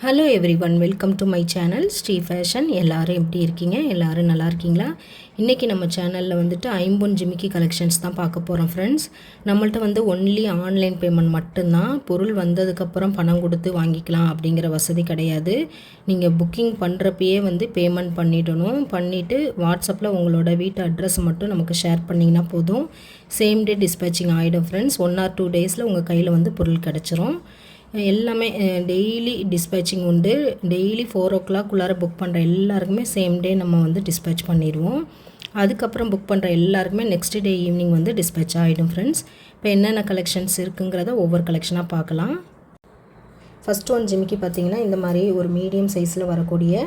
Hello everyone welcome to my channel Sri fashion எல்லோரும் எப்படி இருக்கீங்க? எல்லோரும் நல்லா இருக்கீங்களா? இன்றைக்கி நம்ம சேனலில் வந்துட்டு ஐம்பொன் ஜிமிக்கி கலெக்ஷன்ஸ் தான் பார்க்க போகிறோம் ஃப்ரெண்ட்ஸ் நம்மள்ட்ட வந்து ஒன்லி ஆன்லைன் பேமெண்ட் மட்டும்தான். பொருள் வந்ததுக்கப்புறம் பணம் கொடுத்து வாங்கிக்கலாம் அப்படிங்கிற வசதி கிடையாது. நீங்கள் புக்கிங் பண்ணுறப்பயே வந்து பேமெண்ட் பண்ணிடணும். பண்ணிவிட்டு வாட்ஸ்அப்பில் உங்களோட வீட்டு அட்ரஸ் மட்டும் நமக்கு ஷேர் பண்ணிங்கன்னா போதும். சேம் டே டிஸ்பேச்சிங் ஆகிடும் ஃப்ரெண்ட்ஸ் ஒன் ஆர் டூ டேஸில் உங்கள் கையில் வந்து பொருள் கிடச்சிரும். எல்லாமே டெய்லி டிஸ்பேச்சிங் உண்டு. டெய்லி ஃபோர் ஓ கிளாக் உள்ளார புக் பண்ணுற எல்லாருக்குமே சேம் டே நம்ம வந்து டிஸ்பேச் பண்ணிடுவோம். அதுக்கப்புறம் புக் பண்ணுற எல்லாருக்குமே நெக்ஸ்ட் டே ஈவினிங் வந்து டிஸ்பேச் ஆகிடும் ஃப்ரெண்ட்ஸ் இப்போ என்னென்ன கலெக்ஷன்ஸ் இருக்குங்கிறத ஒவ்வொரு கலெக்ஷனாக பார்க்கலாம். ஃபஸ்ட் ஒன் ஜிமிக்கி பார்த்தீங்கன்னா இந்த மாதிரி ஒரு மீடியம் சைஸில் வரக்கூடிய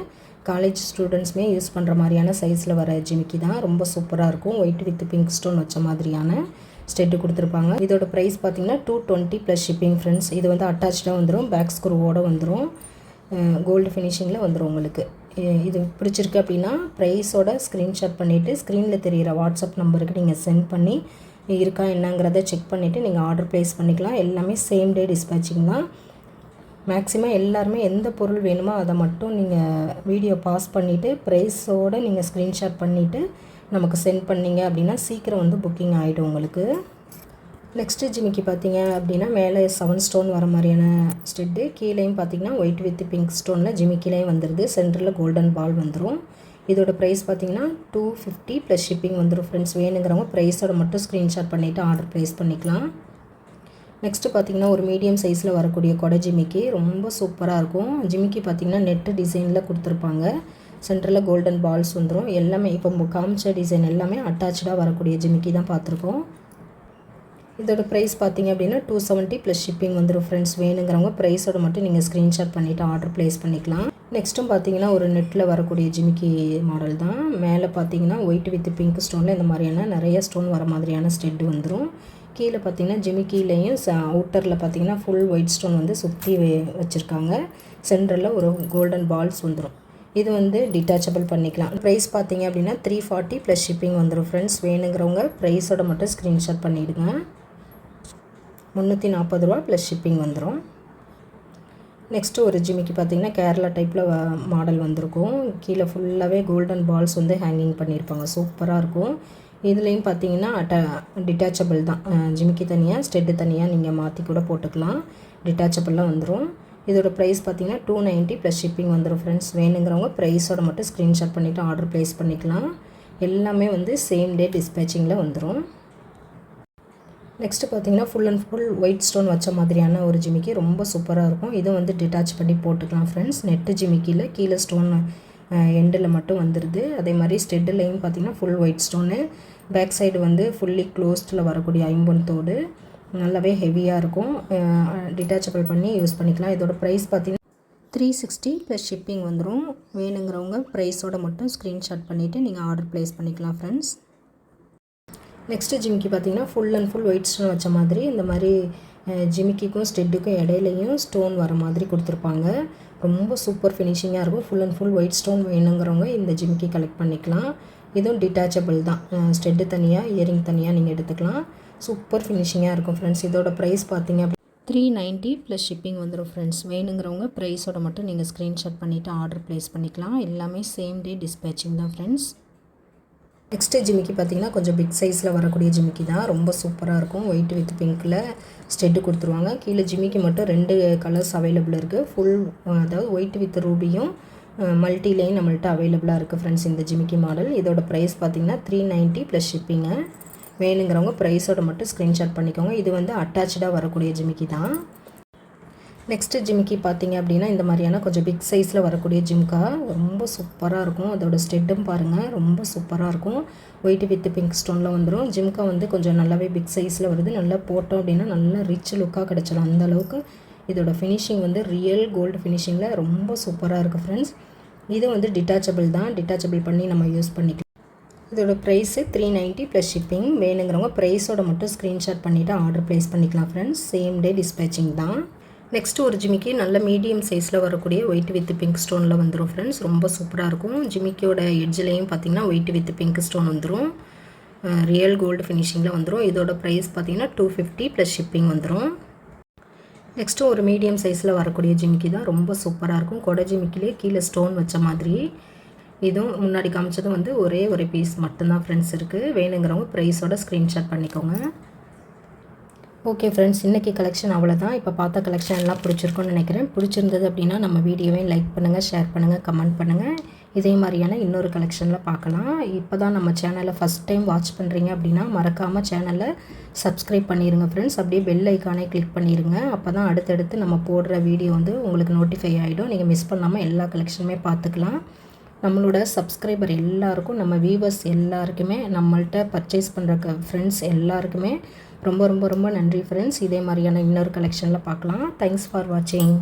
காலேஜ் ஸ்டூடெண்ட்ஸுமே யூஸ் பண்ணுற மாதிரியான சைஸில் வர ஜிமிக்கி தான். ரொம்ப சூப்பராக இருக்கும். ஒயிட் வித் பிங்க் ஸ்டோன் வச்ச மாதிரியான. ஸ்டெட்டு கொடுத்துருப்பாங்க. இதோட ப்ரைஸ் பார்த்தீங்கன்னா two twenty plus shipping friends இது வந்து அட்டாச்சாக வந்துடும் பேக் ஸ்க்ரூவோடு வந்துடும் கோல்டு ஃபினிஷிங்கில் வந்துடும் உங்களுக்கு. இது பிடிச்சிருக்கு அப்படின்னா ப்ரைஸோட ஸ்க்ரீன்ஷாட் பண்ணிவிட்டு ஸ்க்ரீனில் தெரிகிற வாட்ஸ்அப் நம்பருக்கு நீங்கள் சென்ட் பண்ணி இருக்கா என்னங்கிறத செக் பண்ணிவிட்டு நீங்கள் ஆர்டர் ப்ளேஸ் பண்ணிக்கலாம். எல்லாமே சேம் டே டிஸ்பேச்சிங் தான். மேக்ஸிமம் எல்லாருமே எந்த பொருள் வேணுமோ அதை மட்டும் நீங்கள் வீடியோ பாஸ் பண்ணிவிட்டு ப்ரைஸோடு நீங்கள் ஸ்க்ரீன்ஷாட் பண்ணிவிட்டு நமக்கு சென்ட் பண்ணிங்க அப்படின்னா சீக்கிரம் வந்து புக்கிங் ஆகிடும் உங்களுக்கு. நெக்ஸ்ட்டு ஜிமிக்கு பார்த்தீங்க அப்படின்னா மேலே செவன் ஸ்டோன் வர மாதிரியான ஸ்டெட்டு கீழேயும் பார்த்தீங்கன்னா ஒயிட் வித் பிங்க் ஸ்டோனில் ஜிமிக்கிலையும் வந்துடுது சென்டரில் கோல்டன் பால் வந்துடும் இதோட ப்ரைஸ் பார்த்தீங்கன்னா டூ ஃபிஃப்டி ப்ளஸ் ஷிப்பிங் வந்துடும் ஃப்ரெண்ட்ஸ் வேணுங்கிறவங்க ப்ரைஸோட மட்டும் ஸ்க்ரீன்ஷாட் பண்ணிவிட்டு ஆர்டர் ப்ளேஸ் பண்ணிக்கலாம். நெக்ஸ்ட்டு பார்த்தீங்கன்னா ஒரு மீடியம் சைஸில் வரக்கூடிய கொடை ஜிமிக்கி. ரொம்ப சூப்பராக இருக்கும். ஜிமிக்கி பார்த்தீங்கன்னா நெட்டு டிசைனில் கொடுத்துருப்பாங்க. சென்டரில் கோல்டன் பால்ஸ் வந்துடும் எல்லாமே இப்போ காமிச்ச டிசைன் எல்லாமே அட்டாச்சாக வரக்கூடிய ஜிமிக்கி தான் பார்த்துருக்கோம். இதோட ப்ரைஸ் பார்த்தீங்க அப்படின்னா டூ செவன்ட்டி ப்ளஸ் ஷிப்பிங் வந்துடும் ஃப்ரெண்ட்ஸ் வேணுங்கிறவங்க ப்ரைஸோட மட்டும் நீங்கள் ஸ்க்ரீன்ஷாட் பண்ணிவிட்டு ஆர்டர் ப்ளேஸ் பண்ணிக்கலாம். நெக்ஸ்ட்டும் பார்த்தீங்கன்னா ஒரு நெட்டில் வரக்கூடிய ஜிமிக்கி மாடல் தான். மேலே பார்த்தீங்கன்னா ஒயிட் வித் பிங்க் ஸ்டோனில் இந்த மாதிரியான நிறைய ஸ்டோன் வர மாதிரியான ஸ்டெட் வந்துடும் கீழே பார்த்தீங்கன்னா ஜிமிக்கிலையும் அவுட்டரில் பார்த்தீங்கன்னா ஃபுல் ஒயிட் ஸ்டோன் வந்து சுற்றி வச்சுருக்காங்க. சென்டரில் ஒரு கோல்டன் பால்ஸ் வந்துடும் இது வந்து டிட்டாச்சபிள் பண்ணிக்கலாம். ப்ரைஸ் பார்த்தீங்க அப்படின்னா த்ரீ ஃபார்ட்டி ப்ளஸ் ஷிப்பிங் வந்துடும் ஃப்ரெண்ட்ஸ் வேணுங்கிறவங்க ப்ரைஸோட மட்டும் ஸ்க்ரீன்ஷாட் பண்ணிவிடுங்க முந்நூற்றி நாற்பது ரூபா ப்ளஸ் ஷிப்பிங் வந்துடும் நெக்ஸ்ட்டு ஒரு ஜிமிக்கு பார்த்தீங்கன்னா கேரளா டைப்பில் மாடல் வந்திருக்கும். கீழே ஃபுல்லாகவே கோல்டன் பால்ஸ் வந்து ஹேங்கிங் பண்ணியிருப்பாங்க சூப்பராக இருக்கும். இதுலேயும் பார்த்தீங்கன்னா அட்ட டிட்டாச்சபிள் தான். ஜிமிக்கி தனியாக ஸ்டெட்டு தனியாக நீங்கள் மாற்றி கூட போட்டுக்கலாம். டிட்டாச்சபிளாக வந்துடும் இதோட ப்ரைஸ் பார்த்தீங்கன்னா டூ நைன்ட்டி ப்ளஸ் ஷிப்பிங் வந்துடும் ஃப்ரெண்ட்ஸ் வேணுங்கிறவங்க ப்ரைஸோட மட்டும் ஸ்க்ரீன்ஷாட் பண்ணிவிட்டு ஆர்டர் ப்ளேஸ் பண்ணிக்கலாம். எல்லாமே வந்து சேம் டே டிஸ்பேச்சிங்கில் வந்துடும் நெக்ஸ்ட்டு பார்த்தீங்கன்னா full and full white stone வச்ச மாதிரியான ஒரு ஜிமிக்கி ரொம்ப சூப்பராக இருக்கும். இதை வந்து டிட்டாச் பண்ணி போட்டுக்கலாம் ஃப்ரெண்ட்ஸ் நெட்டு ஜிமிக்கியில் கீழே ஸ்டோன் எண்டில் மட்டும் வந்துடுது அதே மாதிரி ஸ்டெட்லையும் பார்த்தீங்கன்னா full white stone back side வந்து ஃபுல்லி க்ளோஸ்டில் வரக்கூடிய ஐம்பொன் தோடு. நல்லாவே ஹெவியாக இருக்கும். டிட்டாச்சபிள் பண்ணி யூஸ் பண்ணிக்கலாம். இதோட ப்ரைஸ் பார்த்திங்கன்னா த்ரீ சிக்ஸ்டி ப்ளஸ் ஷிப்பிங் வந்துடும் வேணுங்கிறவங்க ப்ரைஸோட மட்டும் ஸ்க்ரீன்ஷாட் பண்ணிவிட்டு நீங்கள் ஆர்டர் ப்ளேஸ் பண்ணிக்கலாம் ஃப்ரெண்ட்ஸ் நெக்ஸ்ட்டு ஜிமிக்கி பார்த்திங்கன்னா full and full white stone வச்ச மாதிரி இந்த மாதிரி ஜிமிக்கிக்கும் ஸ்டெட்டுக்கும் இடையிலையும் ஸ்டோன் வர மாதிரி கொடுத்துருப்பாங்க. ரொம்ப சூப்பர் ஃபினிஷிங்காக இருக்கும். Full and full white stone வேணுங்கிறவங்க இந்த ஜிமிக்கி கலெக்ட் பண்ணிக்கலாம். இதுவும் டிட்டாச்சபிள் தான். ஸ்டெட்டு தனியாக இயரிங் தனியாக நீங்கள் எடுத்துக்கலாம். சூப்பர் ஃபினிஷிங்காக இருக்கும் ஃப்ரெண்ட்ஸ் இதோட ப்ரைஸ் பார்த்தீங்க அப்படி த்ரீ நைன்ட்டி ப்ளஸ் ஷிப்பிங் வந்துடும் ஃப்ரெண்ட்ஸ் வேணுங்கிறவங்க ப்ரைஸோட மட்டும் நீங்கள் ஸ்க்ரீன்ஷாட் பண்ணிவிட்டு ஆர்டர் ப்ளேஸ் பண்ணிக்கலாம். எல்லாமே சேம் டே டிஸ்பேச்சிங் தான் ஃப்ரெண்ட்ஸ் நெக்ஸ்ட்டு ஜிமிக்கி பார்த்தீங்கன்னா கொஞ்சம் பிக் சைஸில் வரக்கூடிய ஜிமிக்கி தான். ரொம்ப சூப்பராக இருக்கும். ஒயிட் வித் பிங்க்கில் ஸ்டெட்டு கொடுத்துருவாங்க. கீழே ஜிமிக்கி மட்டும் ரெண்டு கலர்ஸ் அவைலபிள் இருக்குது ஃபுல் அதாவது ஒயிட் வித் ரூபியும் மல்டிலேயும் நம்மள்ட்ட அவைலபிளாக இருக்குது ஃப்ரெண்ட்ஸ் இந்த ஜிமிக்கி மாடல் இதோட ப்ரைஸ் பார்த்திங்கன்னா த்ரீ நைன்ட்டி ப்ளஸ் ஷிப்பிங்க வேணுங்கிறவங்க ப்ரைஸோட மட்டும் ஸ்க்ரீன்ஷாட் பண்ணிக்கோங்க. இது வந்து அட்டாச்சாக வரக்கூடிய ஜிமிக்கி தான். நெக்ஸ்ட்டு ஜிமிக்கி பார்த்தீங்க அப்படின்னா இந்த மாதிரியான கொஞ்சம் பிக் சைஸில் வரக்கூடிய ஜிம்கா. ரொம்ப சூப்பராக இருக்கும். அதோட ஸ்டெட்டும் பாருங்கள் ரொம்ப சூப்பராக இருக்கும். ஒயிட் வித் பிங்க் ஸ்டோனில் வந்துடும் ஜிம்கா வந்து கொஞ்சம் நல்லாவே பிக் சைஸில் வருது. நல்லா போட்டோம் அப்படின்னா நல்லா ரிச் லுக்காக கிடச்சிடும் அந்தளவுக்கு இதோட ஃபினிஷிங் வந்து ரியல் கோல்டு ஃபினிஷிங்கில் ரொம்ப சூப்பராக இருக்குது ஃப்ரெண்ட்ஸ் இது வந்து டிட்டாச்சபிள் தான். டிட்டாச்சபிள் பண்ணி நம்ம யூஸ் பண்ணிக்கலாம். இதோட price three ninety plus shipping வேணுங்கிறவங்க ப்ரைஸோட மட்டும் ஸ்க்ரீன்ஷாட் பண்ணிவிட்டு ஆர்டர் ப்ளேஸ் பண்ணிக்கலாம் ஃப்ரெண்ட்ஸ் சேம் டே டிஸ்பேச்சிங் தான். நெக்ஸ்ட்டு ஒரு ஜிமிக்கி நல்ல மீடியம் சைஸில் வரக்கூடிய ஒயிட் வித் பிங்க் ஸ்டோனில் வந்துடும் ஃப்ரெண்ட்ஸ் ரொம்ப சூப்பராக இருக்கும். ஜிமிக்கியோட எட்ஜ்லேயும் பார்த்திங்கன்னா ஒயிட் வித் பிங்க் ஸ்டோன் வந்துடும் ரியல் கோல்டு ஃபினிஷிங்கில் வந்துடும் இதோட ப்ரைஸ் பார்த்திங்கன்னா டூ ஃபிஃப்டி ப்ளஸ் ஷிப்பிங் வந்துடும் நெக்ஸ்ட்டு ஒரு மீடியம் சைஸில் வரக்கூடிய ஜிமிக்கி தான் ரொம்ப சூப்பராக இருக்கும். கொடை ஜிமிக்கிலே கீழே ஸ்டோன் வச்ச மாதிரி. இதுவும் முன்னாடி காமிச்சதும் வந்து ஒரே ஒரு பீஸ் மட்டும்தான் ஃப்ரெண்ட்ஸ் இருக்குது வேணுங்கிறவங்க ப்ரைஸோட ஸ்க்ரீன்ஷாட் பண்ணிக்கோங்க. ஓகே ஃப்ரெண்ட்ஸ் இன்றைக்கி கலெக்ஷன் அவ்வளோதான் இப்போ பார்த்த கலெக்ஷன் எல்லாம் பிடிச்சிருக்குன்னு நினைக்கிறேன். பிடிச்சிருந்தது அப்படின்னா நம்ம வீடியோவையும் லைக் பண்ணுங்கள் ஷேர் பண்ணுங்கள் கமெண்ட் பண்ணுங்கள் இதே மாதிரியான இன்னொரு கலெக்ஷனில் பார்க்கலாம். இப்போ தான் நம்ம சேனலை ஃபஸ்ட் டைம் வாட்ச் பண்ணுறீங்க அப்படின்னா மறக்காமல் சேனலை சப்ஸ்கிரைப் பண்ணிடுங்க ஃப்ரெண்ட்ஸ் அப்படியே பெல் ஐக்கானே கிளிக் பண்ணிடுங்க அப்போ தான் அடுத்தடுத்து நம்ம போடுற வீடியோ வந்து உங்களுக்கு நோட்டிஃபை ஆகிடும் நீங்கள் மிஸ் பண்ணாமல் எல்லா கலெக்ஷனுமே பார்த்துக்கலாம். நம்மளோட சப்ஸ்கிரைபர் எல்லாருக்கும் நம்ம வியூவர்ஸ் எல்லாருக்குமே நம்மள்கிட்ட பர்ச்சேஸ் பண்ணுற க ஃப்ரெண்ட்ஸ் எல்லாருக்குமே ரொம்ப ரொம்ப ரொம்ப நன்றி ஃப்ரெண்ட்ஸ் இதே மாதிரியான இன்னொரு கலெக்ஷனில் பார்க்கலாம். தேங்க்ஸ் ஃபார் வாட்சிங்